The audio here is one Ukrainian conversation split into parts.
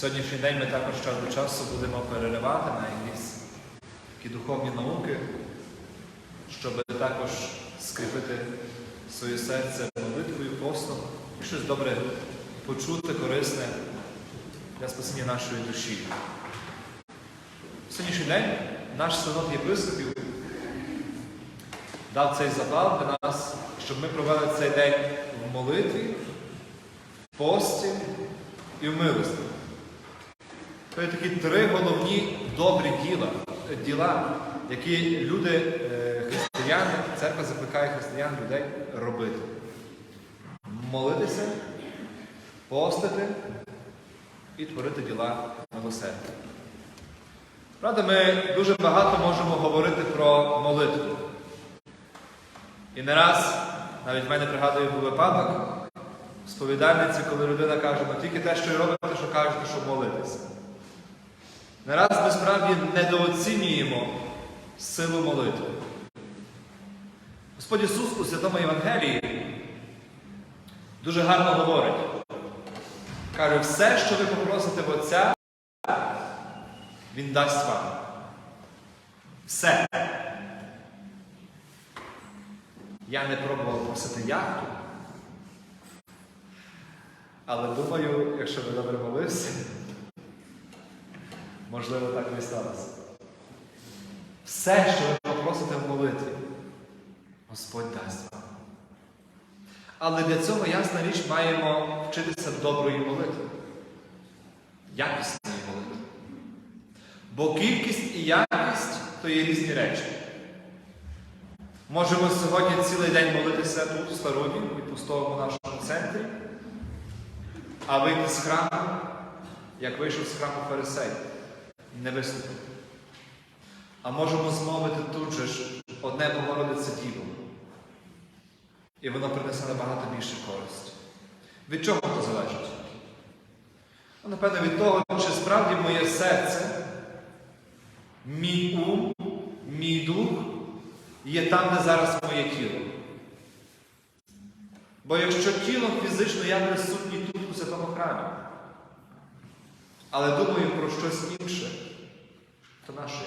Сьогоднішній день ми також час до часу будемо переривати на якісь такі духовні науки, щоб також скріпити своє серце молитвою, постом і щось добре почути, корисне для спасіння нашої душі. Сьогоднішній день наш синод єпископів дав цей запал для нас, щоб ми провели цей день в молитві, в пості і в милості. Це є такі три головні добрі діла, діла які люди, е, християни, церква закликає християн людей робити. Молитися, постити і творити діла милосердя. Правда, ми дуже багато можемо говорити про молитву. І не раз, навіть в мене пригадую був випадок, сповідальниці, коли людина каже, ну тільки те, що й робите, що кажете, щоб молитися. Не раз ми справді недооцінюємо силу молитви. Господь Ісус у Святому Євангелії дуже гарно говорить. Каже, все, що ви попросите в Отця, Він дасть вам. Все. Я не пробував просити яхту, але думаю, якщо ви добре молився, можливо, так і сталося. Все, що ви попросите в молитві, Господь дасть вам. Але для цього, ясна річ, маємо вчитися доброї молитви, якісної молитви. Бо кількість і якість то є різні речі. Можемо сьогодні цілий день молитися тут, в Староні, у пустовому нашому центрі, а вийти з храму, як вийшов з храму Фарисей, не виступив. А можемо змовити тут же ж одне Богородице Діво. І воно принесе набагато більше користь. Від чого це залежить? Ну, Напевно, від того, чи справді моє серце, мій ум, мій дух є там, де зараз моє тіло. Бо якщо тілом фізично я присутній тут у святому храмі, але думаю про щось інше, то наше.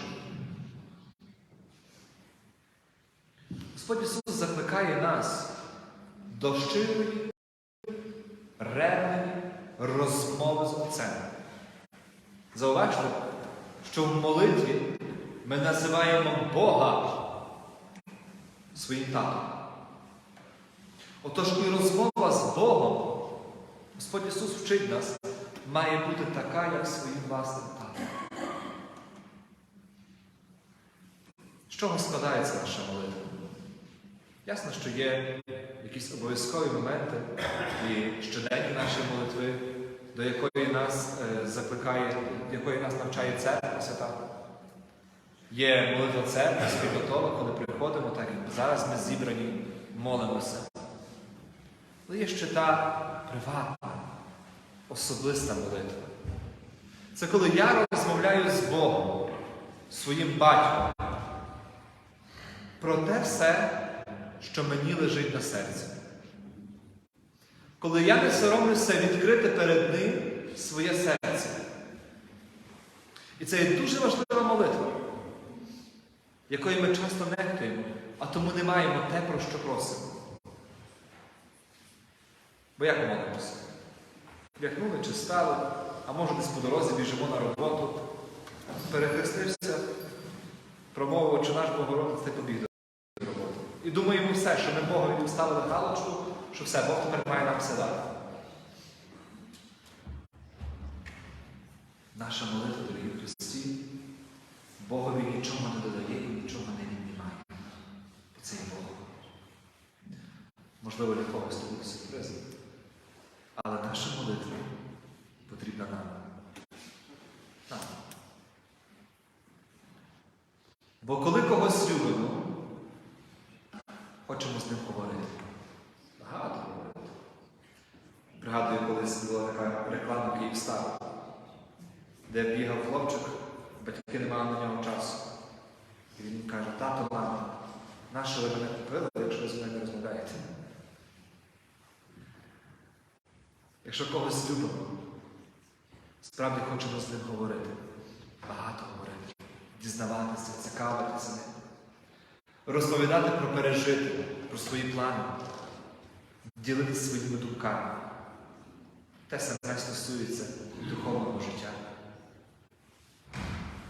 Господь Ісус закликає нас до щирої, ревної розмови з Отцем. Зауважте, що в молитві ми називаємо Бога своїм татом. Отож, і розмова з Богом, Господь Ісус вчить нас, має бути така, як своїм власним татом. З чого складається наша молитва? Ясно, що є якісь обов'язкові моменти і щоденні наші молитви, до якої нас е, закликає, до якої нас навчає церква свята. Є молитва церкви, спільнотова, коли приходимо, так як зараз ми зібрані, молимося. Але є ще та приватна, особиста молитва. Це коли я розмовляю з Богом, своїм батьком, про те все, що мені лежить на серці. Коли я не соромлюся відкрити перед ним своє серце. І це є дуже важлива молитва, якої ми часто нехтуємо, а тому не маємо те, про що просимо. Бо як молимося? Вдягнули чи стали, а може десь по дорозі біжимо на роботу, перехрестився, промовив, чи наш Богородець ти побіг до роботи. І думаємо все, що ми Богові поставили галочку, що все, Бог тепер має нам все дати. Наша молитва, дорогі Христі, Богові нічого не додає і нічого не віднімає. Це є Бог. Можливо, для когось буде сюрприз. Але наша молитва потрібна нам. Нам. Бо коли когось любимо, хочемо з ним говорити. Багато говорити. Пригадую, колись була така реклама Київстар, де бігав хлопчик, батьки не мали на нього часу. І він каже, тато, мама, нащо ви мене купили, якщо ви з мною не розмовляєте? Якщо когось любимо, Справді хочемо з ним говорити, багато говорити, дізнаватися, цікавитися ним, розповідати про пережити, про свої плани, ділитися своїми думками. Те саме стосується духовного життя.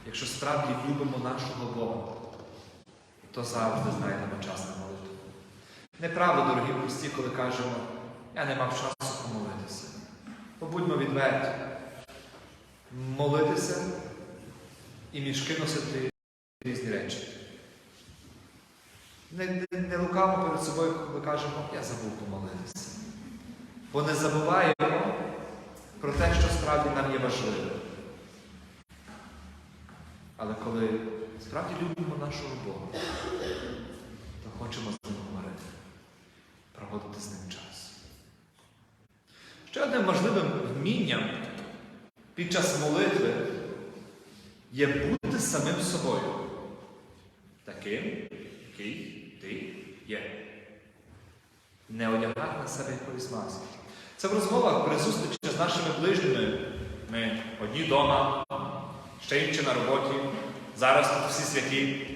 Якщо справді любимо нашого Бога, то завжди знайдемо час на молитву. Неправда, дорогі прості, коли кажемо, я не мав часу помолитися. Побудьмо відверті. Молитися і мішки носити різні речі. Не, не, не лукаво перед собою, коли кажемо, я забув помолитися. Бо не забуваємо про те, що справді нам є важливе. Але коли справді любимо нашого Бога, то хочемо з ним говорити, проводити з ним час. Ще одним важливим вмінням під час молитви є бути самим собою. Таким, який ти є. Не одягати на себе якоїсь маски. Це в розмовах при зустрічі з нашими ближніми. Ми одні вдома, ще інші на роботі. Зараз тут всі святі.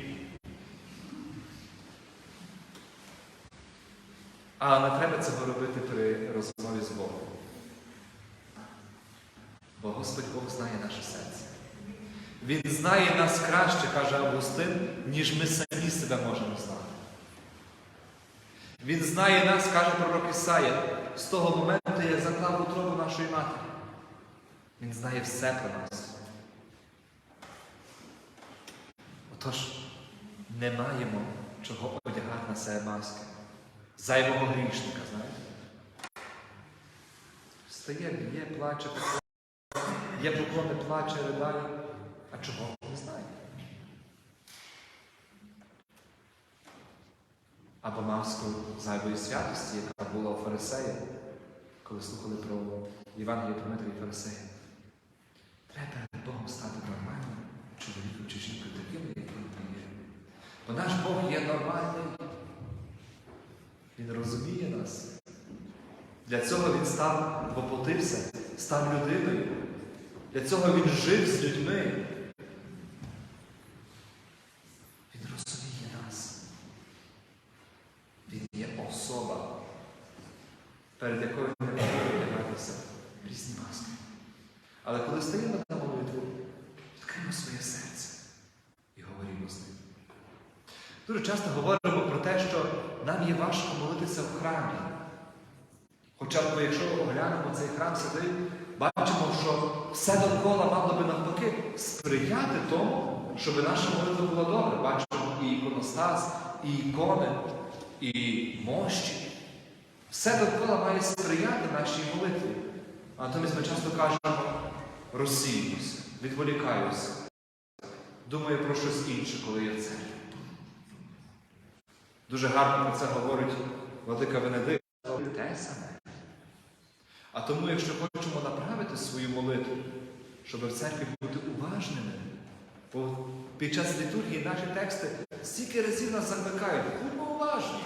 А не треба цього робити при розмові з Богом. Бо Господь Бог знає наше серце. Він знає нас краще, каже Августин, ніж ми самі себе можемо знати. Він знає нас, каже пророк Ісая, з того моменту, як заклав утробу нашої матері. Він знає все про нас. Отож, не маємо чого одягати на себе маски. Зайвого грішника, знаєте? Встає, б'є, плаче, є поклони, плаче, ридає. А чого? Не знає. Або маску зайвої святості, яка була у фарисея, коли слухали про Євангеліє про Дмитрія і фарисея. Треба перед Богом стати нормальним чоловіком чи жінкою таким, яким він є. Бо наш Бог є нормальний. Він розуміє нас. Для цього він став, воплотився, став людиною. Для цього він жив з людьми. Він розуміє нас. Він є особа, перед якою не можна одягатися в різні маски. Але коли стаємо на молитву, відкриємо своє серце і говоримо з ним. Дуже часто говоримо про те, що нам є важко молитися в храмі. Хоча б, якщо оглянемо цей храм бачимо, що все довкола мало би навпаки сприяти тому, щоб наша молитва була добра. Бачимо і іконостас, і ікони, і мощі. Все довкола має сприяти нашій молитві. А натомість ми часто кажемо, розсіюся, відволікаюся, думаю про щось інше, коли я в церкві. Дуже гарно про це говорить Владика Венедикт. Те саме. А тому, якщо хочемо направити свою молитву, щоб в церкві бути уважними, бо під час літургії наші тексти стільки разів нас закликають, будьмо уважні.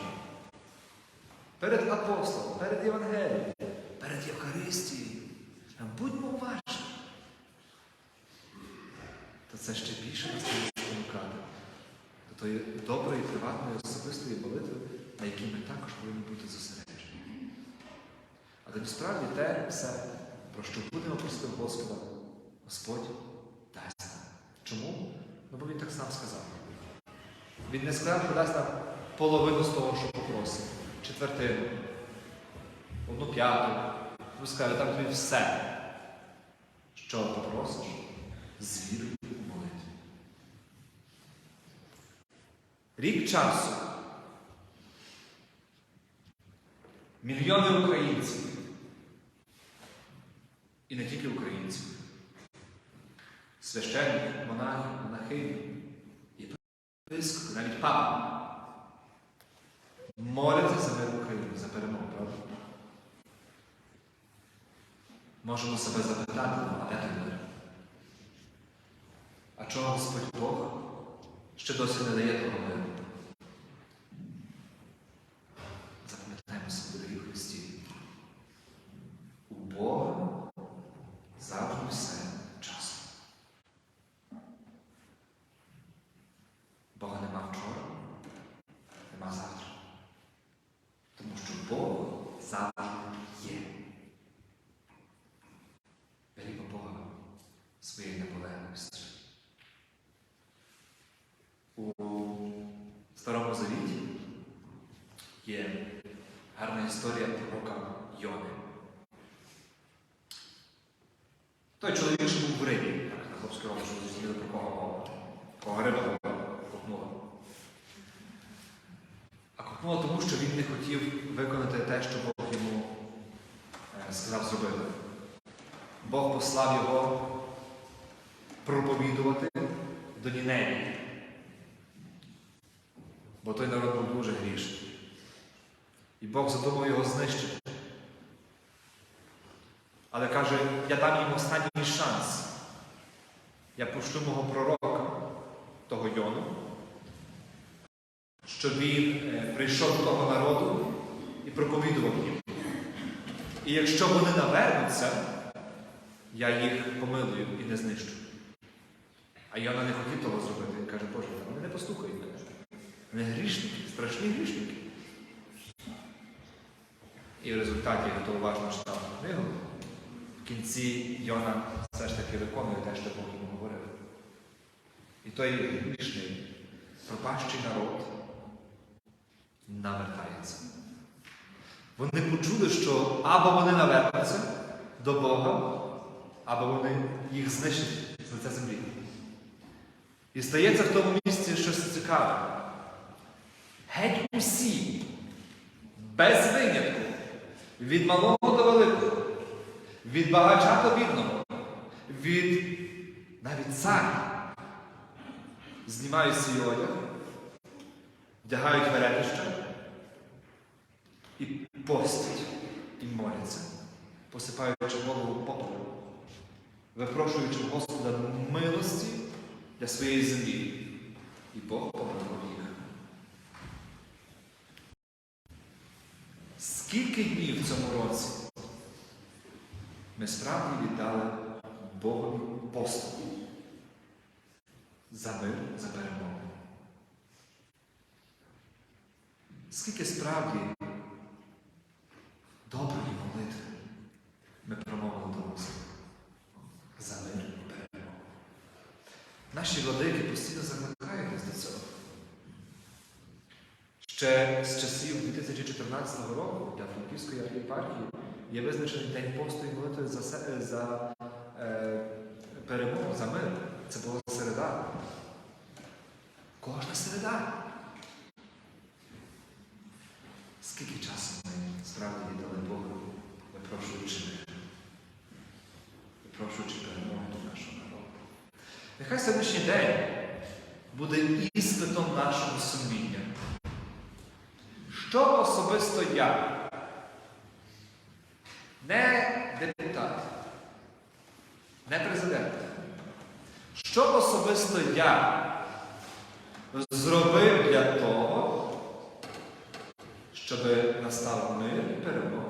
Перед апостолом, перед Євангелієм, перед Євхаристією. Будьмо уважні. То це ще більше нас буде спонукати до тої доброї, приватної, особистої молитви, на якій ми також повинні бути зосереджені. Але насправді те все, про що будемо просити Господа, Господь дасть нам. Чому? Ну, бо Він так сам сказав. Він не сказав, що дасть нам половину з того, що попросимо, четвертину, одну п'яту. Він сказав, там тобі все, що попросиш, з вірою в молитві. Рік часу. Мільйони українців. І не тільки українців. Священників, монахів, монахинів, єпископи, навіть папа. Моляться за мир в Україні, за перемогу, правда? Можемо себе запитати, «Ну, а де той мир? А чого Господь Бог ще досі не дає того миру? Запам'ятаємо собі, дорогі Христі. У Бога завжди все Бога нема вчора, нема завтра. Тому що Бог завжди є. Веліко Бога своєї наполегливості. У Старому Завіті є гарна історія пророка Йони. Той чоловік, що був в рибі, так, на хлопській області, що зрозуміли, про кого мова. Кого риба копнула. А копнула тому, що він не хотів виконати те, що Бог йому е, сказав зробити. Бог послав його проповідувати до Ніневії. Бо той народ був дуже грішний. І Бог задумав його знищити. Але каже, я дам їм останній шанс. Я пошлю мого пророка, того Йону, щоб він прийшов до того народу і проповідував їм. І якщо вони навернуться, я їх помилую і не знищу. А Йона не хотів того зробити. Він каже, Боже, вони не послухають мене. Вони грішники, страшні грішники. І в результаті, уважно читав книгу, в кінці Йона все ж таки виконує те, що Бог йому говорив. І той грішний, пропащий народ навертається. Вони почули, що або вони навернуться до Бога, або вони їх знищать з лиця землі. І стається в тому місці щось цікаве. Геть усі, без винятку, від малого до великого, від багача до бідного, від навіть цар знімають свій одяг, вдягають веретища і постять, і моляться, посипаючи голову попелом, випрошуючи Господа милості для своєї землі. І Бог помилував їх. Скільки днів в цьому році ми справді віддали Богові посту за мир, за перемогу? Скільки справді доброї молитви ми промовили до Господа за мир і перемогу? Наші владики постійно закликають нас до цього. Ще з часів 2014 року для Франківської архієпархії є визначений день посту і молитви за, за е, перемогу, за мир. Це була середа. Кожна середа. Скільки часу ми справді віддали Богу, випрошуючи мир, випрошуючи перемогу до нашого народу. Нехай сьогоднішній день буде іспитом нашого сумління. Що особисто я? Не депутат, не президент. Що особисто я зробив для того, щоб настав мир і перемога